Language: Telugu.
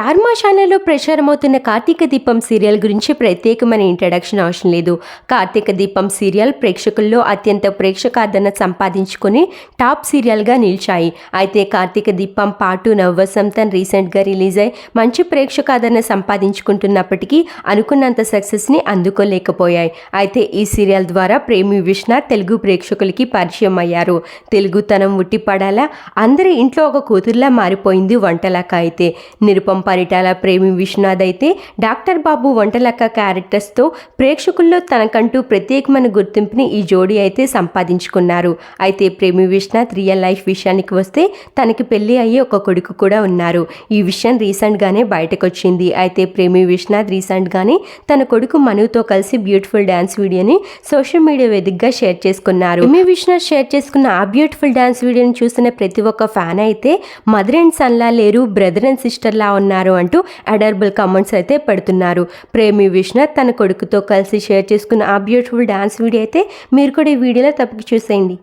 స్టార్ ఛానల్లో ప్రచారమవుతున్న కార్తీక దీపం సీరియల్ గురించి ప్రత్యేకమైన ఇంట్రడక్షన్ అవసరం లేదు. కార్తీక దీపం సీరియల్ ప్రేక్షకుల్లో అత్యంత ప్రేక్షకాదరణ సంపాదించుకొని టాప్ సీరియల్గా నిలిచాయి. అయితే కార్తీక దీపం పాటు నవ్వసంతన్ రీసెంట్గా రిలీజ్ అయి మంచి ప్రేక్షకాదరణ సంపాదించుకుంటున్నప్పటికీ అనుకున్నంత సక్సెస్ని అందుకోలేకపోయాయి. అయితే ఈ సీరియల్ ద్వారా ప్రేమి విష్ణ తెలుగు ప్రేక్షకులకి పరిచయం అయ్యారు. తెలుగుతనం ఉట్టిపడాలా? అందరి ఇంట్లో ఒక కూతుర్లా మారిపోయింది వంటలాక అయితే. నిరుపం పరిటాల ప్రేమి విశ్వనాథ్ అయితే డాక్టర్ బాబు వంటలక్క క్యారెక్టర్స్తో ప్రేక్షకుల్లో తనకంటూ ప్రత్యేకమైన గుర్తింపుని ఈ జోడీ అయితే సంపాదించుకున్నారు. అయితే ప్రేమి విశ్వనాథ్ రియల్ లైఫ్ విషయానికి వస్తే తనకి పెళ్ళి అయ్యి ఒక కొడుకు కూడా ఉన్నారు. ఈ విషయం రీసెంట్గానే బయటకు వచ్చింది అయితే ప్రేమి విశ్వనాథ్ రీసెంట్గానే తన కొడుకు మనుతో కలిసి బ్యూటిఫుల్ డ్యాన్స్ వీడియోని సోషల్ మీడియా వేదికగా షేర్ చేసుకున్నారు. ప్రేమి విశ్వనాథ్ షేర్ చేసుకున్న ఆ బ్యూటిఫుల్ డ్యాన్స్ వీడియోని చూసిన ప్రతి ఒక్క ఫ్యాన్ అయితే మదర్ అండ్ సన్లా లేరు బ్రదర్ అండ్ సిస్టర్లా ఉన్నారు. అంటూ అడర్బుల్ కామెంట్స్ అయితే పెడుతున్నారు. ప్రేమి విశ్వనాథ్ తన కొడుకుతో కలిసి షేర్ చేసుకున్న ఆ బ్యూటిఫుల్ డాన్స్ వీడియో అయితే మీరు కూడా ఈ వీడియోలో తప్పక చూసేయండి.